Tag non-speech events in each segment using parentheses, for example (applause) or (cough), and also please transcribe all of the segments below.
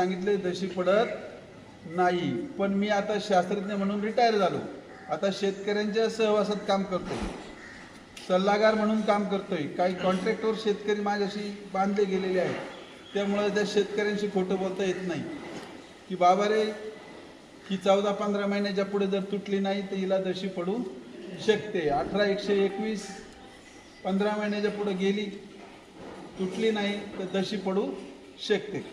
सांगितले दशी पडत नाही. पण मी आता शास्त्रज्ञ म्हणून रिटायर झालो. आता शेतकऱ्यांच्या सहवासात काम करतो सल्लागार म्हणून काम करतोय. काही कॉन्ट्रॅक्टवर शेतकरी माझ्याशी बांधले गेलेले आहेत. त्यामुळे त्या शेतकऱ्यांशी खोटं बोलता येत नाही. की बाबा रे ही चौदा पंधरा महिन्याच्या पुढे जर तुटली नाही तर हिला दशी पडू शकते. अठरा एकशे एकवीस पंधरा महिन्याच्या पुढे गेली तुटली नाही तर दशी पडू शकते.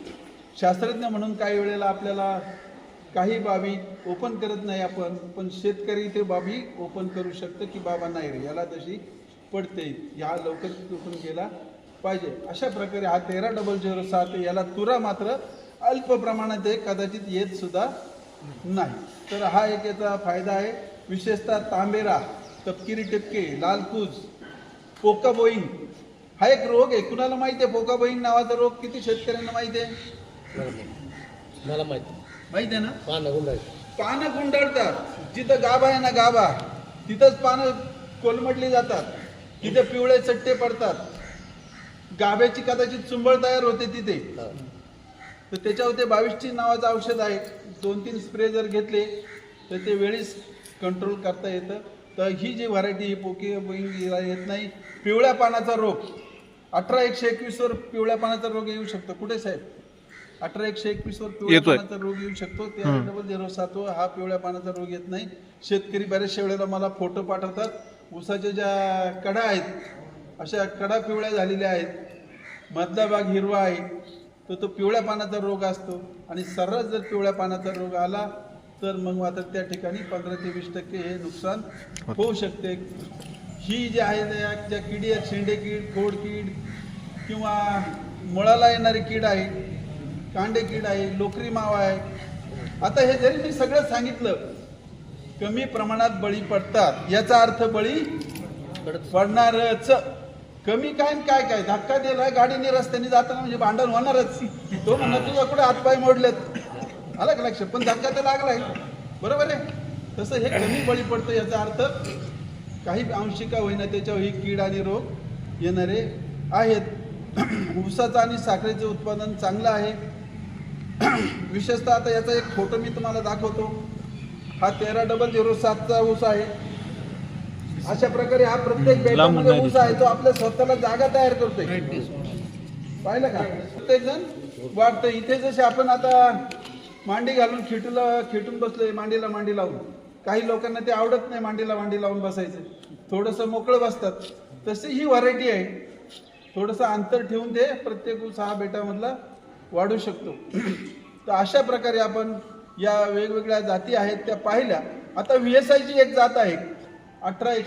शास्त्रज्ञ म्हणून काही वेळेला आपल्याला काही बाबी ओपन करत नाही आपण पण शेतकरी ते बाबी ओपन करू शकतं की बाबा नाही रे याला तशी पडते. ह्या लवकर ओपन केला पाहिजे. अशा प्रकारे हा तेरा डबल झिरो सात याला तुरा मात्र अल्प प्रमाणात आहे कदाचित येत सुद्धा नाही. तर हा एक याचा फायदा आहे. विशेषतः तांबेरा तपकिरी टिपके लालकूज पोका बोईंग हा एक रोग आहे. कुणाला माहिती आहे? पोका बोईंग नावाचा रोग किती शेतकऱ्यांना माहिती आहे? मला माहिती. माहिती. आहे ना? पानं गुंडाळी पानं गुंडाळतात. जिथं गाभा आहे ना गाभा तिथंच पानं कोलमडली जातात. तिथे पिवळे चट्टे पडतात. गाभ्याची कदाचित चुंबळ तयार होते तिथे. तर त्याच्यावर ते बावीसची नावाचं औषध आहे. दोन तीन स्प्रे जर घेतले तर ते वेळीच कंट्रोल करता येतं. तर ही जी व्हरायटी ही पोकी बोईंग येत नाही. पिवळ्या पानाचा रोग. अठरा एकशे एकवीसवर पिवळ्या पानाचा रोग येऊ शकतो. कुठे साहेब? अठरा एकशे एकवीसवर पिवळ्या येतोय. पानाचा रोग येऊ शकतो. त्या डबल झिरो सात हा पिवळ्या पानाचा रोग येत नाही. शेतकरी बऱ्याचशा वेळेला मला फोटो पाठवतात. ऊसाच्या ज्या कडा आहेत अशा कडा पिवळ्या झालेल्या आहेत. मधला भाग हिरवा आहे. तर तो पिवळ्या पानाचा रोग असतो. आणि सर्रास जर पिवळ्या पानाचा रोग आला तर मग मात्र त्या ठिकाणी पंधरा ते वीस टक्के हे नुकसान होऊ शकते. ही जी आहे त्या ज्या किडी आहेत शेंडे कीड खोड कीड किंवा मुळाला येणारी कीड आहे कांडेकीड आहे लोकरी मावा आहे. आता हे जरी मी सगळं सांगितलं कमी प्रमाणात बळी पडतात याचा अर्थ बळी पडणारच. कमी काय काय काय? धक्का दिलाय गाडीने रस्त्याने जाताना म्हणजे भांडण होणारच. तो म्हणा तुझा कुठे हातपाय मोडलेत? आला का लक्ष? पण धक्का तर लागलाय. बरोबर आहे? तसं हे कमी बळी पडतं याचा अर्थ काही अंशिका होईना त्याच्यावर ही कीड आणि रोग येणारे आहेत. (clears throat) ऊसाचं आणि साखरेचं उत्पादन चांगलं आहे. (clears throat) विशेषतः आता याचा एक फोटो मी तुम्हाला दाखवतो. हा तेरा डबल झिरो सातचा ऊस आहे. अशा प्रकारे हा प्रत्येक बेटामध्ये ऊस आहे तो आपल्या स्वतःला जागा तयार करतोय. पाहिलं का? प्रत्येक जण वाटतं इथे जसे आपण आता मांडी घालून खिटूला खिटून बसलोय मांडीला मांडी लावून. काही लोकांना ते आवडत नाही मांडीला मांडी लावून बसायचं. थोडंसं मोकळं बसतात. तशी ही व्हरायटी आहे. थोडंसं अंतर ठेवून ते प्रत्येक ऊस हा बेटामधला वाढू शकतो. तर अशा प्रकारे आपण या वेगवेगळ्या जाती आहेत त्या पाहिल्या. आता व्ही एस आयची एक जात आहे. अठरा एकशे